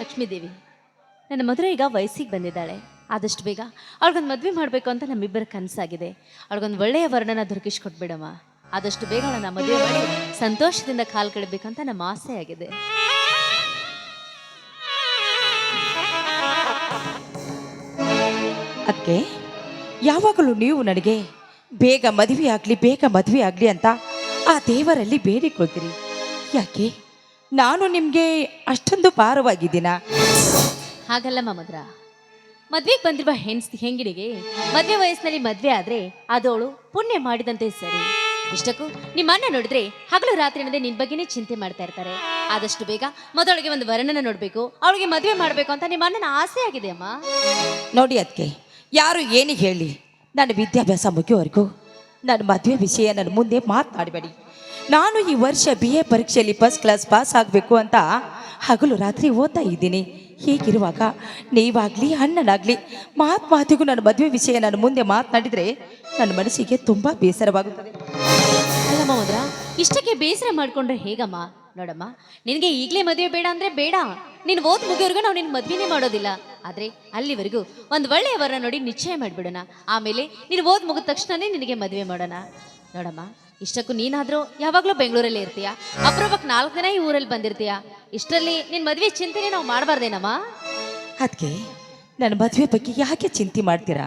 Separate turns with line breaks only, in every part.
ಲಕ್ಷ್ಮೀದೇವಿ ನನ್ನ ಮದುವೆ ಈಗ ವಯಸ್ಸಿಗೆ ಬಂದಿದ್ದಾಳೆ. ಆದಷ್ಟು ಬೇಗ ಅವಳಿಗೊಂದು ಮದುವೆ ಮಾಡಬೇಕು ಅಂತ ನಮ್ಮಿಬ್ಬರ ಕನಸಾಗಿದೆ. ಅವ್ಳಿಗೊಂದು ಒಳ್ಳೆಯ ವರ್ಣನ ದೊರಕಿಸ್ಕೊಟ್ಬಿಡಮ್ಮ. ಆದಷ್ಟು ಬೇಗ ನನ್ನ ಮದುವೆ ಮಾಡಿ ಸಂತೋಷದಿಂದ ಕಾಲು ಕಳಬೇಕಂತ ನಮ್ಮ ಆಸೆ ಆಗಿದೆ.
ಅದಕ್ಕೆ ಯಾವಾಗಲೂ ನೀವು ನನಗೆ ಬೇಗ ಮದುವೆ ಆಗಲಿ ಬೇಗ ಮದುವೆ ಆಗಲಿ ಅಂತ ಆ ದೇವರಲ್ಲಿ ಬೇಡಿಕೊಳ್ತೀರಿ ಯಾಕೆ? ನಾನು ನಿಮಗೆ ಅಷ್ಟೊಂದು ಪಾರವಾಗಿದ್ದೀನ?
ಹಾಗಲ್ಲಮ್ಮ ಮದ್ರ ಮದ್ವೆಗೆ ಬಂದಿರುವ ಹೆಣ್ಸ್ ಹೆಂಗಿಡಿಗೆ ಮದ್ವೆ ವಯಸ್ಸಿನಲ್ಲಿ ಮದ್ವೆ ಆದ್ರೆ ಅದು ಅವಳು ಪುಣ್ಯ ಮಾಡಿದಂತೆ ಸರಿ. ಇಷ್ಟಕ್ಕೂ ನಿಮ್ಮ ಅಣ್ಣ ನೋಡಿದ್ರೆ ಹಗಲು ರಾತ್ರಿ ಅನ್ನದೆ ನಿನ್ ಬಗ್ಗೆನೇ ಚಿಂತೆ ಮಾಡ್ತಾ ಇರ್ತಾರೆ. ಆದಷ್ಟು ಬೇಗ ಮೊದಲಿಗೆ ಒಂದು ವರ್ಣನ ನೋಡ್ಬೇಕು. ಅವಳಿಗೆ ಮದ್ವೆ ಮಾಡ್ಬೇಕು ಅಂತ ನಿಮ್ಮ ಅಣ್ಣನ ಆಸೆ ಆಗಿದೆ ಅಮ್ಮ.
ನೋಡಿ ಅದಕ್ಕೆ ಯಾರು ಏನಿಗೆ ಹೇಳಿ ನನ್ನ ವಿದ್ಯಾಭ್ಯಾಸ ಮುಗಿಯೋವರೆಗೂ ನನ್ನ ಮದುವೆ ವಿಷಯ ನನ್ನ ಮುಂದೆ ಮಾತನಾಡಬೇಡಿ. ನಾನು ಈ ವರ್ಷ ಬಿ ಎ ಪರೀಕ್ಷೆಯಲ್ಲಿ ಫಸ್ಟ್ ಕ್ಲಾಸ್ ಪಾಸ್ ಆಗಬೇಕು ಅಂತ ಹಗಲು ರಾತ್ರಿ ಓದ್ತಾ ಇದ್ದೀನಿ. ಹೀಗಿರುವಾಗ ನೀವಾಗಲಿ, ಅಣ್ಣನಾಗಲಿ ಮಾತು ಮಾತಿಗೂ ನನ್ನ ಮದುವೆ ವಿಷಯ ನಾನು ಮುಂದೆ ಮಾತನಾಡಿದರೆ ನನ್ನ ಮನಸ್ಸಿಗೆ ತುಂಬ ಬೇಸರವಾಗುತ್ತದೆ.
ಅಲ್ಲಮ್ಮ ಇಷ್ಟಕ್ಕೆ ಬೇಸರ ಮಾಡಿಕೊಂಡ್ರೆ ಹೇಗಮ್ಮ? ನೋಡಮ್ಮ, ನಿನಗೆ ಈಗಲೇ ಮದುವೆ ಬೇಡ ಅಂದರೆ ಬೇಡ. ನೀನು ಓದ್ ಮುಗಿಯೋರ್ಗೂ ನಾವು ನಿನ್ನ ಮದುವೆನೇ ಮಾಡೋದಿಲ್ಲ. ಆದರೆ ಅಲ್ಲಿವರೆಗೂ ಒಂದು ಒಳ್ಳೆಯ ವರ ನೋಡಿ ನಿಶ್ಚಯ ಮಾಡಿಬಿಡೋಣ. ಆಮೇಲೆ ನೀನು ಓದ್ ಮುಗಿದ ತಕ್ಷಣನೇ ನಿನಗೆ ಮದುವೆ ಮಾಡೋಣ. ನೋಡಮ್ಮ ಇಷ್ಟಕ್ಕೂ ನೀನಾದ್ರೂ ಯಾವಾಗ್ಲೂ ಬೆಂಗಳೂರಲ್ಲಿ ಇರ್ತೀಯಾ? ಅಪ್ರೂಪಕ್ ನಾಲ್ಕು ದಿನ ಈ ಊರಲ್ಲಿ ಬಂದಿರ್ತೀಯ? ಇಷ್ಟರಲ್ಲಿ ನಿನ್ ಮದ್ವೆ ಚಿಂತೆನೆ ನಾವು ಮಾಡಬಾರ್ದೇನಮ್ಮ?
ಅದಕ್ಕೆ ನನ್ನ ಮದುವೆ ಬಗ್ಗೆ ಯಾಕೆ ಚಿಂತೆ ಮಾಡ್ತೀರಾ?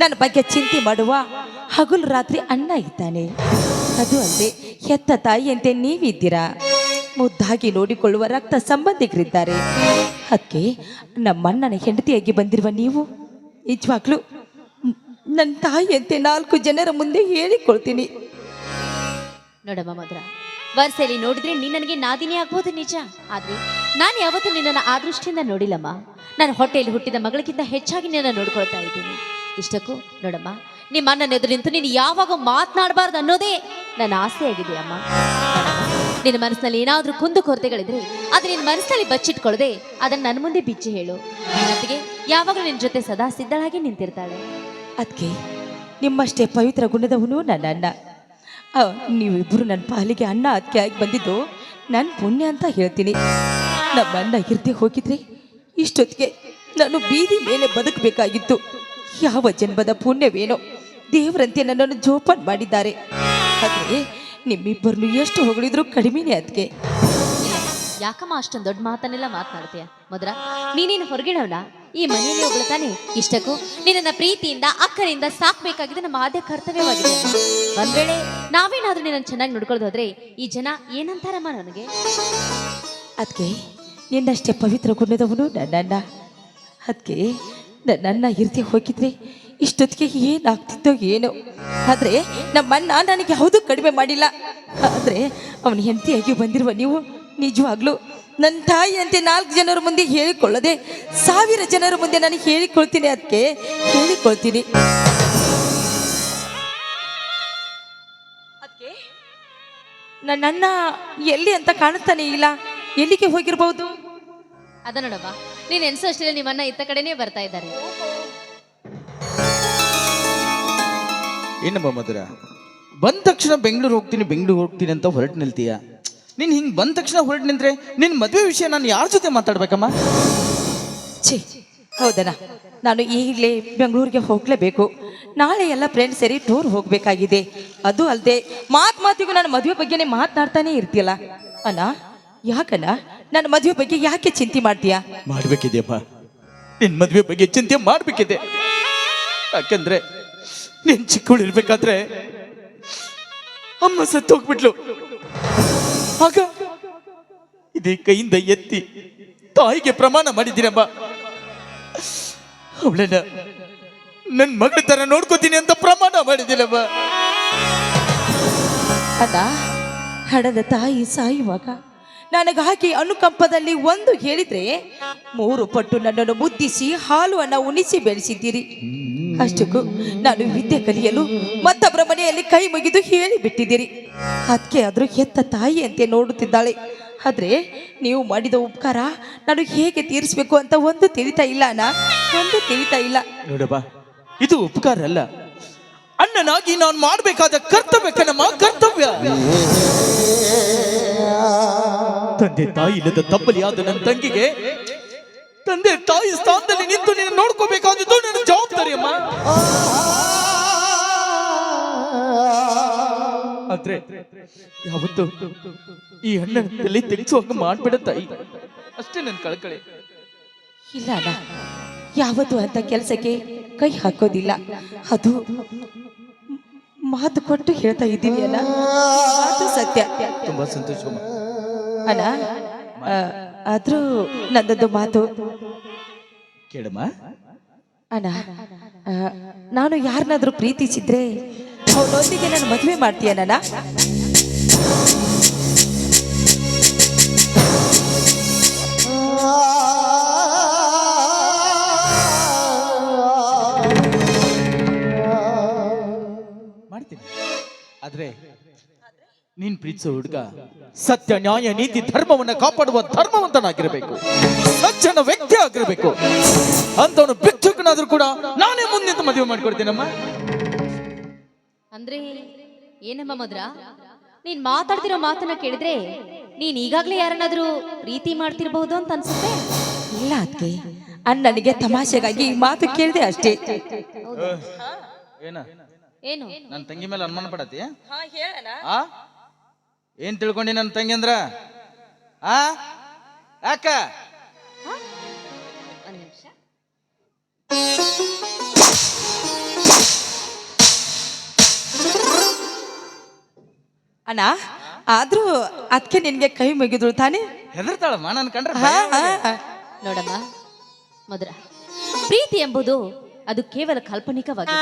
ನನ್ನ ಬಗ್ಗೆ ಚಿಂತೆ ಮಾಡುವ ಹಗಲು ರಾತ್ರಿ ಅಣ್ಣ ಇದ್ದಾನೆ. ಅದು ಅಲ್ಲದೆ ಹೆತ್ತ ತಾಯಿಯಂತೆ ನೀವಿದ್ದೀರಾ? ಮುದ್ದಾಗಿ ನೋಡಿಕೊಳ್ಳುವ ರಕ್ತ ಸಂಬಂಧಿಕರಿದ್ದಾರೆ. ಅದಕ್ಕೆ ನಮ್ಮಣ್ಣನ ಹೆಂಡತಿಯಾಗಿ ಬಂದಿರುವ ನೀವು? ನಿಜವಾಗ್ಲೂ ನನ್ನ ತಾಯಿಯಂತೆ ನಾಲ್ಕು ಜನರ ಮುಂದೆ ಹೇಳಿಕೊಳ್ತೀನಿ.
ನೋಡಮ್ಮ ಮಧುರ ವರ್ಸೆಯಲ್ಲಿ ನೋಡಿದ್ರೆ ನೀನ್ ನನಗೆ ನಾದಿನಿ ಆಗ್ಬೋದು ನಿಜ. ಆದ್ರೆ ನಾನು ಯಾವತ್ತೂ ನಿನ್ನನ್ನು ಆ ದೃಷ್ಟಿಯಿಂದ ನೋಡಿಲ್ಲಮ್ಮ. ನಾನು ಹೊಟ್ಟೆಯಲ್ಲಿ ಹುಟ್ಟಿದ ಮಗಳಿಗಿಂತ ಹೆಚ್ಚಾಗಿ ನಿನ್ನ ನೋಡ್ಕೊಳ್ತಾ ಇದ್ದೀನಿ. ಇಷ್ಟಕ್ಕೂ ನೋಡಮ್ಮ, ನಿಮ್ಮ ಅಣ್ಣನ ಎದುರು ನೀನು ಯಾವಾಗ ಮಾತನಾಡಬಾರ್ದು ಅನ್ನೋದೇ ನನ್ನ ಆಸೆ ಆಗಿದೆ ಅಮ್ಮ. ನಿನ್ನ ಮನಸ್ಸಿನಲ್ಲಿ ಏನಾದ್ರೂ ಕುಂದು ಕೊರತೆಗಳಿದ್ರೆ ಅದು ನಿನ್ನ ಮನಸ್ಸಲ್ಲಿ ಬಚ್ಚಿಟ್ಕೊಳ್ಳದೆ ಅದನ್ನ ನನ್ನ ಮುಂದೆ ಬಿಚ್ಚಿ ಹೇಳು. ನನ್ನತ್ತಿಗೆ ಯಾವಾಗಲೂ ನಿನ್ನ ಜೊತೆ ಸದಾ ಸಿದ್ಧಳಾಗಿ ನಿಂತಿರ್ತಾಳೆ.
ಅದಕ್ಕೆ ನಿಮ್ಮಷ್ಟೇ ಪವಿತ್ರ ಗುಣದವನು ನನ್ನ ಅಣ್ಣ. ನೀವಿಬ್ಬರು ನನ್ನ ಪಾಲಿಗೆ ಅಣ್ಣ ಅದಕ್ಕೆ ಆಗಿ ಬಂದಿದ್ದು ನನ್ನ ಪುಣ್ಯ ಅಂತ ಹೇಳ್ತೀನಿ. ನಮ್ಮ ಅಣ್ಣ ಇರ್ದೆ ಹೋಗಿದ್ರೆ ಇಷ್ಟೊತ್ತಿಗೆ ನಾನು ಬೀದಿ ಮೇಲೆ ಬದುಕಬೇಕಾಗಿತ್ತು. ಯಾವ ಜನ್ಮದ ಪುಣ್ಯವೇನೋ ದೇವರಂತೆ ನನ್ನನ್ನು ಜೋಪಾನ್ ಮಾಡಿದ್ದಾರೆ. ಆದರೆ ನಿಮ್ಮಿಬ್ಬರನ್ನು ಎಷ್ಟು ಹೊಗಳಿದ್ರು ಕಡಿಮೆನೇ ಅದಕ್ಕೆ
ಯಾಕಮ್ಮ ಅಷ್ಟೊಂದು ದೊಡ್ಡ ಮಾತನ್ನೆಲ್ಲ ಮಾತನಾಡ್ತೀಯ? ಮದ್ರ ನೀನೇನು ಹೊರಗಿಡವನ ಈ ಮನೆಯಲ್ಲಿ ಒಬ್ಳು ತಾನೆ? ಇಷ್ಟಕ್ಕೂ ನಿನ್ನ ಪ್ರೀತಿಯಿಂದ, ಅಕ್ಕನಿಂದ ಸಾಕ್ಬೇಕಾಗಿದೆ ನಮ್ಮ ಆದ್ಯ ಕರ್ತವ್ಯವಾಗಿದೆ. ಒಂದ್ ವೇಳೆ ನಾವೇನಾದ್ರೂ ನಿನ್ನ ಚೆನ್ನಾಗಿ ನೋಡ್ಕೊಳ್ಳೋದು ಹೋದ್ರೆ ಈ ಜನ ಏನಂತಾರಮ್ಮ ನನಗೆ?
ಅದಕ್ಕೆ ನಿನ್ನಷ್ಟೇ ಪವಿತ್ರ ಗುಣದವನು ನನ್ನಣ್ಣ ಅದಕ್ಕೆ ನನ್ನ ಇರ್ತಿ ಹೋಗಿದ್ರೆ ಇಷ್ಟೊತ್ತಿಗೆ ಏನಾಗ್ತಿತ್ತೋ ಏನೋ. ಆದರೆ ನಮ್ಮಣ್ಣ ನನಗೆ ಯಾವುದೂ ಕಡಿಮೆ ಮಾಡಿಲ್ಲ. ಆದರೆ ಅವನ ಹೆಂಡತಿಯಾಗಿ ಬಂದಿರುವ ನೀವು ನಿಜವಾಗ್ಲೂ ನನ್ನ ತಾಯಿಯಂತೆ ನಾಲ್ಕು ಜನರ ಮುಂದೆ ಹೇಳಿಕೊಳ್ಳದೆ ಸಾವಿರ ಜನರ ಮುಂದೆ ನಾನು ಹೇಳಿಕೊಳ್ತೀನಿ ಅದಕ್ಕೆ ಹೇಳಿಕೊಳ್ತೀನಿ. ಅದಕ್ಕೆ ನನ್ನಣ್ಣ ಎಲ್ಲಿ ಅಂತ ಕಾಣುತ್ತಾನೆ ಇಲ್ಲ ಎಲ್ಲಿಗೆ ಹೋಗಿರ್ಬೋದು?
ಅದ ನೋಡಪ್ಪ ನೀನ್ ಎನ್ಸೋ ಅಷ್ಟೇ ನಿಮ್ಮನ್ನ ಇತ್ತ ಕಡೆನೇ ಬರ್ತಾ ಇದ್ದಾರೆ.
ಏನಮ್ಮ ಮಧುರ ಬಂದ ತಕ್ಷಣ ಬೆಂಗಳೂರು ಹೋಗ್ತೀನಿ ಬೆಂಗಳೂರು ಹೋಗ್ತೀನಿ ಅಂತ ಹೊರಟು ನಿಲ್ತೀಯ? ನೀನು ಹಿಂಗೆ ಬಂದ ತಕ್ಷಣ ಹೊರಟು ನಿಂತ್ರೆ ನಿನ್ನ ಮದುವೆ ವಿಷಯ ನಾನು ಯಾರ ಜೊತೆ ಮಾತಾಡ್ಬೇಕಮ್ಮ?
ಛೀ ಹೌದನ ನಾನು ಈಗಲೇ ಬೆಂಗಳೂರಿಗೆ ಹೋಗಲೇಬೇಕು. ನಾಳೆ ಎಲ್ಲ ಫ್ರೆಂಡ್ಸ್ ಸೇರಿ ಟೂರ್ ಹೋಗಬೇಕಾಗಿದೆ. ಅದು ಅಲ್ಲದೆ ಮಾತು ಮಾತಿಗೂ ನನ್ನ ಮದುವೆ ಬಗ್ಗೆನೇ ಮಾತನಾಡ್ತಾನೆ ಇರ್ತೀಯಲ್ಲ. ಅಣ್ಣ ಯಾಕಣ್ಣ? ನನ್ನ ಮದುವೆ ಬಗ್ಗೆ ಯಾಕೆ ಚಿಂತೆ ಮಾಡ್ತೀಯಾ?
ಮಾಡಬೇಕಿದೆಯಪ್ಪ. ನಿನ್ನ ಮದುವೆ ಬಗ್ಗೆ ಚಿಂತೆ ಮಾಡಬೇಕಿದೆ. ಯಾಕೆಂದ್ರೆ ನೀನು ಚಿಕ್ಕವಳು ಇರ್ಬೇಕಾದ್ರೆ ಅಮ್ಮ ಸತ್ತು ಹೋಗ್ಬಿಟ್ಲು ಆಗ ಇದೇ ಕೈಯಿಂದ ಎತ್ತಿ ತಾಯಿಗೆ ಪ್ರಮಾಣ ಮಾಡಿದ್ದೀನಮ್ಮ ಅವಳನ್ನ ನನ್ನ ಮಗಳ ತರ ನೋಡ್ಕೋತೀನಿ ಅಂತ ಪ್ರಮಾಣ ಮಾಡಿದ್ದೀನಮ್ಮ
ಅದ ಹಡದ ತಾಯಿ ಸಾಯುವಾಗ ನನಗಾಗಿ ಅನುಕಂಪದಲ್ಲಿ ಒಂದು ಹೇಳಿದ್ರೆ ಮೂರು ಪಟ್ಟು ನನ್ನನ್ನು ಮುದ್ದಿಸಿ ಹಾಲು ಅನ್ನ ಉಣಿಸಿ ಬೆಳೆಸಿದ್ದೀರಿ. ಅಷ್ಟಕ್ಕೂ ನಾನು ವಿದ್ಯೆ ಕಲಿಯಲು ಮತ್ತೊಬ್ಬರ ಮನೆಯಲ್ಲಿ ಕೈ ಮುಗಿದು ಹೇಳಿ ಬಿಟ್ಟಿದ್ದೀರಿ. ಅದಕ್ಕೆ ಆದರೂ ತಾಯಿ ಅಂತೆ ನೋಡುತ್ತಿದ್ದಾಳೆ. ಆದರೆ ನೀವು ಮಾಡಿದ ಉಪಕಾರ ನಾನು ಹೇಗೆ ತೀರಿಸಬೇಕು ಅಂತ ಒಂದು ತಿಳಿತಾ ಇಲ್ಲ ಅಣ್ಣ. ಒಂದು ತಿಳಿತಾ ಇಲ್ಲ.
ನೋಡಪ್ಪ, ಇದು ಉಪಕಾರ ಅಲ್ಲ. ಅಣ್ಣನಾಗಿ ನಾನು ಮಾಡಬೇಕಾದ ಕರ್ತವ್ಯ ಕಣಮ್ಮ ಕರ್ತವ್ಯ. ತಂದೆ ತಾಯಿ ಇಲ್ಲದ ತಪ್ಪಲಿ ಆದ ನನ್ನ ತಂಗಿಗೆ, ತಂದೆ ತಾಯಿ ಸ್ಥಾನದಲ್ಲಿ ನಿಂತು ನೀನು ಅಮ್ಮ ಆದ್ರೆ ಯಾವತ್ತು ಈ ಹಣ್ಣನ ತಲೆ ತೆಗೆಸುವಾಗ ಮಾಡ್ಬೇಡ ತಾಯಿ. ಅಷ್ಟೇ ನನ್ನ ಕಳ್ಕಳೆ.
ಇಲ್ಲ ಅಣ್ಣ ಯಾವತ್ತು ಅಂತ ಕೆಲಸಕ್ಕೆ ಕೈ ಹಾಕೋದಿಲ್ಲ. ಅದು ಮಾತು ಕೊಟ್ಟು ಹೇಳ್ತಾ ಇದ್ದೀವಿ ಅಲ್ಲ ಮಾತು ಸತ್ಯ.
ತುಂಬಾ ಸಂತೋಷ ಅಲ್ಲ
ಅಣ್ಣ ಆದ್ರೂ ನನ್ನದು ಮಾತು.
ಕೇಳಮ್ಮ
ಅಣ್ಣ ನಾನು ಯಾರನ್ನಾದ್ರೂ ಪ್ರೀತಿಸಿದ್ರೆ ಅವನೊಂದಿಗೆ ನಾನು ಮದುವೆ ಮಾಡ್ತೀಯಣ್ಣ
ಮಾಡ್ತೀನಿ. ಆದ್ರೆ ನೀನ್ ಪ್ರೀತಿಸೋ ಹುಡುಗ ಸತ್ಯ ನ್ಯಾಯ ನೀತಿ ಧರ್ಮವನ್ನ ಕಾಪಾಡುವ ಧರ್ಮವಂತನಾಗಿರಬೇಕು. ಸಜ್ಜನ ವ್ಯಕ್ತಿ ಆಗಿರಬೇಕು. ಅಂತವನು ಬಿಚ್ಚುಕನಾದ್ರೂ ಕೂಡ ನಾನೇ ಮುಂದೆ ಮದುವೆ ಮಾಡ್ಕೊಡ್ತೀನಮ್ಮ.
ಅಂದ್ರೆ ಏನಮ್ಮ ಮದ್ರ? ನೀನ್ ಮಾತಾಡ್ತಿರೋ ಮಾತನ್ನ ಕೇಳಿದ್ರೆ ನೀನ್ ಈಗಾಗ್ಲೇ ಯಾರನ್ನಾದ್ರೂ ಪ್ರೀತಿ ಮಾಡ್ತಿರ್ಬಹುದು ಅಂತ ಅನ್ಸುತ್ತೆ?
ಇಲ್ಲ ಅದಕ್ಕೆ ಅಣ್ಣನಿಗೆ ತಮಾಷೆಗಾಗಿ ಈ ಮಾತು ಕೇಳಿದೆ ಅಷ್ಟೇ.
ಏನ?
ಏನು?
ನನ್ನ ತಂಗಿ ಮೇಲೆ ಅನುಮಾನ ಪಡತಿ ಆ? ಏನ್ ತಿಳ್ಕೊಂಡಿ ನನ್ನ ತಂಗಿಂದ್ರ ಆ? ಯಾಕ?
ಅಣ್ಣ ಆದ್ರೂ ಅದಕ್ಕೆ ನಿನ್ಗೆ ಕೈ ಮುಗಿದ್ರು ತಾನೇ?
ಹೆದರ್ತಾಳಮ್ಮ ನನ್ ಕಂಡ್ರೆ ಭಯ.
ಹಾ.
ನೋಡಮ್ಮ ಮಧುರ ಪ್ರೀತಿ ಎಂಬುದು ಅದು ಕೇವಲ ಕಾಲ್ಪನಿಕವಾಗಿದೆ.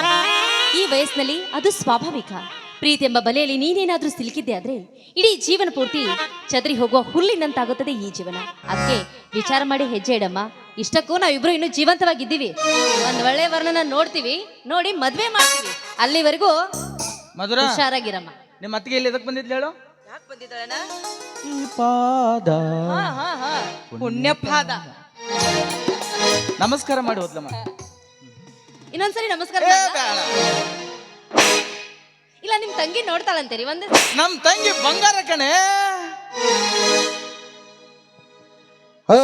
ಈ ವಯಸ್ಸಿನಲ್ಲಿ ಅದು ಸ್ವಾಭಾವಿಕ. ಪ್ರೀತಿ ಎಂಬ ಬಲೆಯಲ್ಲಿ ನೀನೇನಾದ್ರೂ ಸಿಲುಕಿದ್ದೆ ಆದ್ರೆ ಇಡೀ ಜೀವನ ಪೂರ್ತಿ ಚದರಿ ಹೋಗುವ ಹುಲ್ಲಿನಂತಾಗುತ್ತದೆ ಈ ಜೀವನ. ಅದಕ್ಕೆ ವಿಚಾರ ಮಾಡಿ ಹೆಜ್ಜೆ ಇಡಮ್ಮ. ಇಷ್ಟಕ್ಕೂ ನಾವಿಬ್ರು ಇನ್ನೂ ಜೀವಂತವಾಗಿದ್ದೀವಿ. ಒಂದ್ ಒಳ್ಳೆ ವರ್ಣನ ನೋಡ್ತೀವಿ. ನೋಡಿ ಮದ್ವೆ ಮಾಡ್ತೀವಿ. ಅಲ್ಲಿವರೆಗೂ
ಮಧುರ
ಹುಷಾರಾಗಿರಮ್ಮ.
ನಿಮ್ಮ ಅತ್ತಿಗೆ ಇಲ್ಲಿ ಎದಕ್ ಬಂದಿದ್ಲು ಹೇಳು? ಈ ಪಾದ.
ಪುಣ್ಯಪಾದ.
ನಮಸ್ಕಾರ ಮಾಡಿ ಹೋದ್ಲಮ್ಮ.
ಇನ್ನೊಂದ್ಸರಿ ನಮಸ್ಕಾರ ಮಾಡ್ಲಾ?
ಬೇಡ.
ಇಲ್ಲ ನಿಮ್ ತಂಗಿ ನೋಡ್ತಾಳಂತೀರಿ ಒಂದೇ
ನಮ್ ತಂಗಿ ಬಂಗಾರ ಕಣೆ
ಆ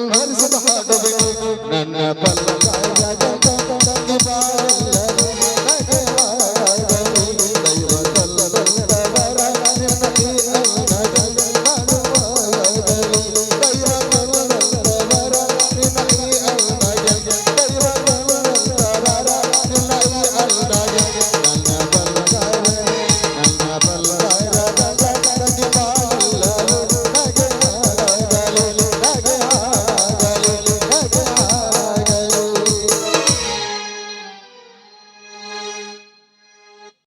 রমজান